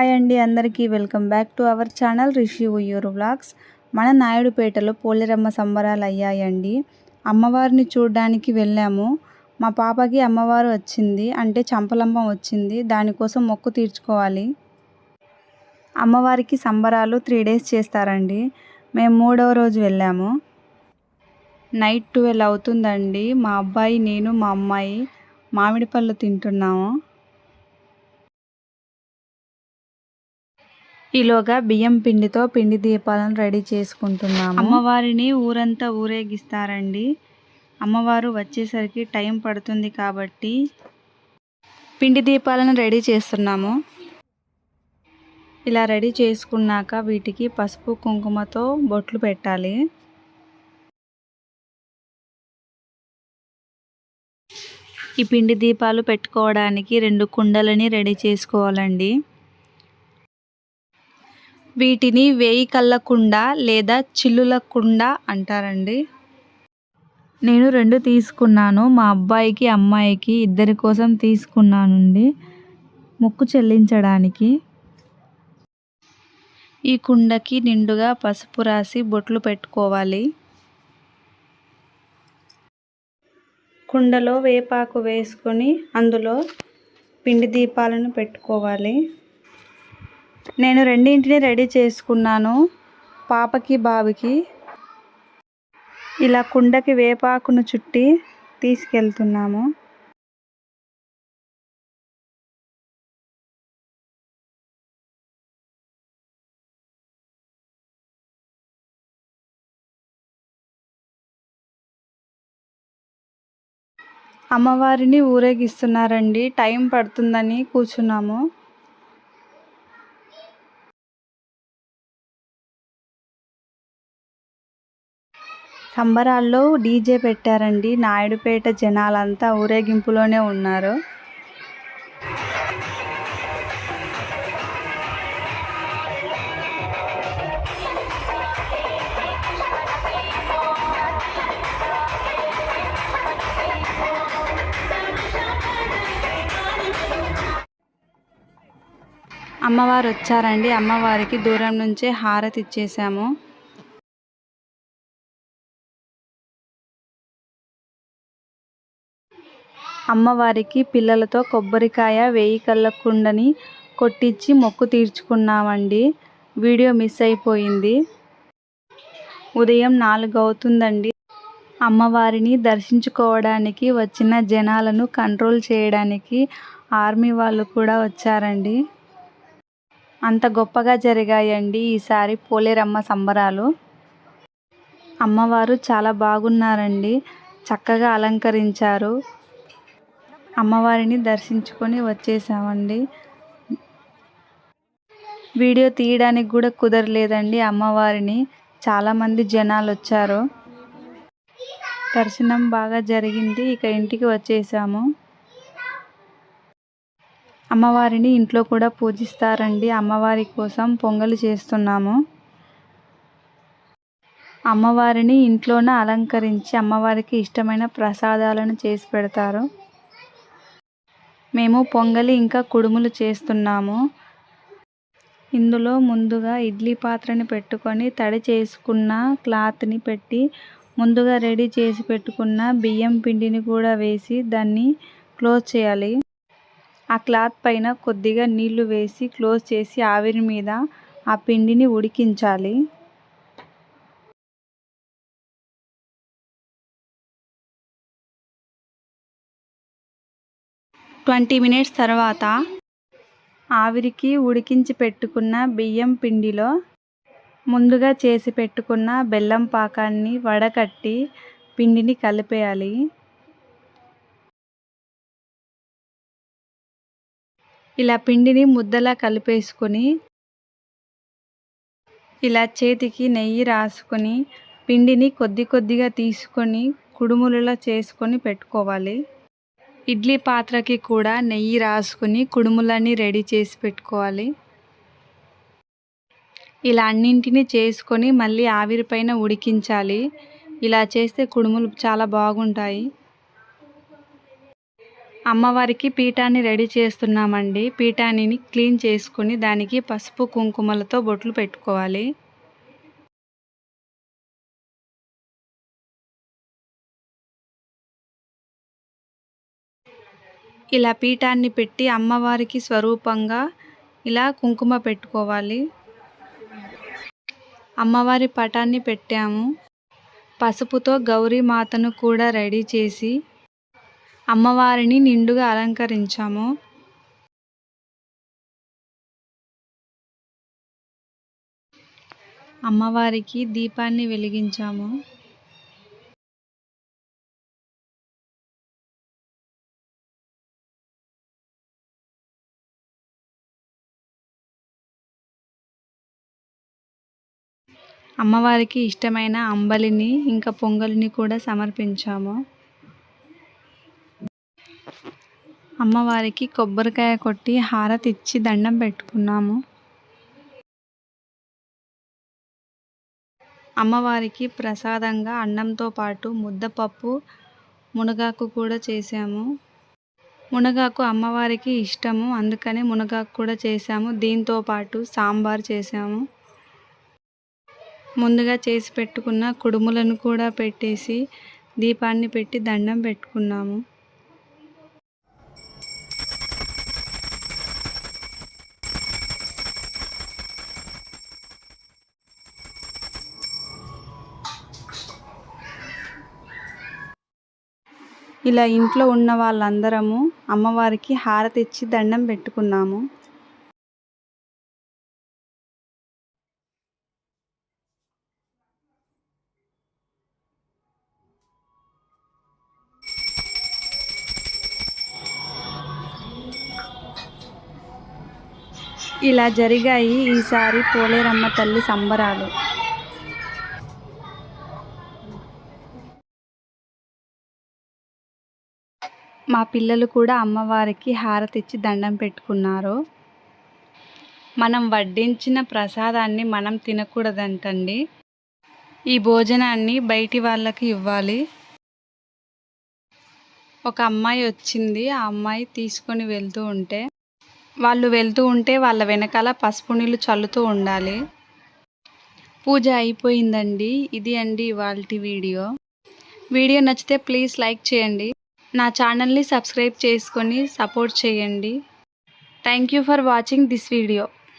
Hi అండి అందరికీ welcome back to our channel Rishi Uyyuru vlogs. మన నాయుడుపేటలో పోలేరమ్మ సంబరాలు అయ్యాయండి. అమ్మవారిని చూడడానికి వెళ్ళాము. మా పాపకి అమ్మవారు వచ్చింది అంటే చంపలంబం వచ్చింది. దానికోసం మొక్కు తీర్చుకోవాలి. అమ్మవారికి సంబరాలు త్రీ డేస్ చేస్తారండి. మేము మూడవ రోజు వెళ్ళాము. నైట్ ట్వెల్వ్ అవుతుందండి. మా అబ్బాయి నేను మా అమ్మాయి మామిడి పళ్ళు తింటున్నాము. ఈలోగా బియ్యం పిండితో పిండి దీపాలను రెడీ చేసుకుంటున్నాము. అమ్మవారిని ఊరంతా ఊరేగిస్తారండి. అమ్మవారు వచ్చేసరికి టైం పడుతుంది కాబట్టి పిండి దీపాలను రెడీ చేస్తున్నాము. ఇలా రెడీ చేసుకున్నాక వీటికి పసుపు కుంకుమతో బొట్లు పెట్టాలి. ఈ పిండి దీపాలు పెట్టుకోవడానికి రెండు కుండలని రెడీ చేసుకోవాలండి. వీటిని వేయి కళ్ళ కుండ లేదా చిల్లుల కుండ అంటారండి. నేను రెండు తీసుకున్నాను. మా అబ్బాయికి అమ్మాయికి ఇద్దరి కోసం తీసుకున్నానండి. మొక్కు చెల్లించడానికి. ఈ కుండకి నిండుగా పసుపు రాసి బొట్లు పెట్టుకోవాలి. కుండలో వేపాకు వేసుకొని అందులో పిండి దీపాలను పెట్టుకోవాలి. నేను రెండింటిని రెడీ చేసుకున్నాను. పాపకి బాబుకి. ఇలా కుండకి వేపాకును చుట్టి తీసుకెళ్తున్నాము. అమ్మవారిని ఊరేగిస్తున్నారండి. టైం పడుతుందని కూర్చున్నాము. సంబరాల్లో డీజే పెట్టారండి. నాయుడుపేట జనాలంతా ఊరేగింపులోనే ఉన్నారు. అమ్మవారు వచ్చారండి అమ్మవారికి దూరం నుంచే హారతి ఇచ్చేసాము. అమ్మవారికి పిల్లలతో కొబ్బరికాయ వేయి కళ్ళ కుండని కొట్టించి మొక్కు తీర్చుకున్నామండి. వీడియో మిస్ అయిపోయింది. ఉదయం నాలుగు అవుతుందండి. అమ్మవారిని దర్శించుకోవడానికి వచ్చిన జనాలను కంట్రోల్ చేయడానికి ఆర్మీ వాళ్ళు కూడా వచ్చారండి. అంత గొప్పగా జరిగాయండి ఈసారి పోలేరమ్మ సంబరాలు. అమ్మవారు చాలా బాగున్నారండి. చక్కగా అలంకరించారు. అమ్మవారిని దర్శించుకొని వచ్చేసామండి. వీడియో తీయడానికి కూడా కుదరలేదండి అమ్మవారిని. చాలామంది జనాలు వచ్చారు. దర్శనం బాగా జరిగింది. ఇక ఇంటికి వచ్చేసాము. అమ్మవారిని ఇంట్లో కూడా పూజిస్తారండి. అమ్మవారి కోసం పొంగలి చేస్తున్నాము. అమ్మవారిని ఇంట్లోనే అలంకరించి అమ్మవారికి ఇష్టమైన ప్రసాదాలను చేసి పెడతారు. మేము పొంగలి ఇంకా కుడుములు చేస్తున్నాము. ఇందులో ముందుగా ఇడ్లీ పాత్రని పెట్టుకొని తడి చేసుకున్న క్లాత్ని పెట్టి ముందుగా రెడీ చేసి పెట్టుకున్న బియ్యం పిండిని కూడా వేసి దాన్ని క్లోజ్ చేయాలి. ఆ క్లాత్ పైన కొద్దిగా నీళ్ళు వేసి క్లోజ్ చేసి ఆవిరి మీద ఆ పిండిని ఉడికించాలి. ట్వంటీ మినిట్స్ తర్వాత ఆవిరికి ఉడికించి పెట్టుకున్న బియ్యం పిండిలో ముందుగా చేసి పెట్టుకున్న బెల్లం పాకాన్ని వడకట్టి పిండిని కలిపేయాలి. ఇలా పిండిని ముద్దలా కలిపేసుకొని ఇలా చేతికి నెయ్యి రాసుకొని పిండిని కొద్ది కొద్దిగా తీసుకొని కుడుములలో చేసుకొని పెట్టుకోవాలి. ఇడ్లీ పాత్రకి కూడా నెయ్యి రాసుకుని కుడుములన్నీ రెడీ చేసి పెట్టుకోవాలి. ఇలా అన్నింటినీ చేసుకొని మళ్ళీ ఆవిరిపైన ఉడికించాలి. ఇలా చేస్తే కుడుములు చాలా బాగుంటాయి. అమ్మవారికి పీఠాన్ని రెడీ చేస్తున్నామండి. పీఠాన్ని క్లీన్ చేసుకుని దానికి పసుపు కుంకుమలతో బొట్లు పెట్టుకోవాలి. ఇలా పీఠాన్ని పెట్టి అమ్మవారికి స్వరూపంగా ఇలా కుంకుమ పెట్టుకోవాలి. అమ్మవారి పటాన్ని పెట్టాము. పసుపుతో గౌరీ మాతను కూడా రెడీ చేసి అమ్మవారిని నిండుగా అలంకరించాము. అమ్మవారికి దీపాన్ని వెలిగించాము. అమ్మవారికి ఇష్టమైన అంబలిని ఇంకా పొంగలిని కూడా సమర్పించాము. అమ్మవారికి కొబ్బరికాయ కొట్టి హారతి ఇచ్చి దండం పెట్టుకున్నాము. అమ్మవారికి ప్రసాదంగా అన్నంతో పాటు ముద్దపప్పు మునగాకు కూడా చేసాము మునగాకు అమ్మవారికి ఇష్టము అందుకనే మునగాకు కూడా చేసాము దీంతో పాటు సాంబార్ చేసాము ముందుగా చేసి పెట్టుకున్న కుడుములను కూడా పెట్టేసి దీపాన్ని పెట్టి దండం పెట్టుకున్నాము. ఇలా ఇంట్లో ఉన్న వాళ్ళందరము అమ్మవారికి హారతి ఇచ్చి దండం పెట్టుకున్నాము. ఇలా జరిగాయి ఈసారి పోలేరమ్మ తల్లి సంబరాలు. మా పిల్లలు కూడా అమ్మవారికి హారతిచ్చి దండం పెట్టుకున్నారు. మనం వడ్డించిన ప్రసాదాన్ని మనం తినకూడదంటండి. ఈ భోజనాన్ని బయటి వాళ్ళకి ఇవ్వాలి. ఒక అమ్మాయి వచ్చింది ఆ అమ్మాయి తీసుకొని వెళ్తూ ఉంటే వాళ్ళు వెళ్తూ ఉంటే వాళ్ళ వెనకాల పసుపు నీళ్ళు చల్లుతూ ఉండాలి. పూజ అయిపోయిందండి. ఇది అండి ఇవాళ వీడియో. వీడియో నచ్చితే ప్లీజ్ లైక్ చేయండి. నా ఛానల్ని సబ్స్క్రైబ్ చేసుకొని సపోర్ట్ చేయండి. Thank you for watching this video.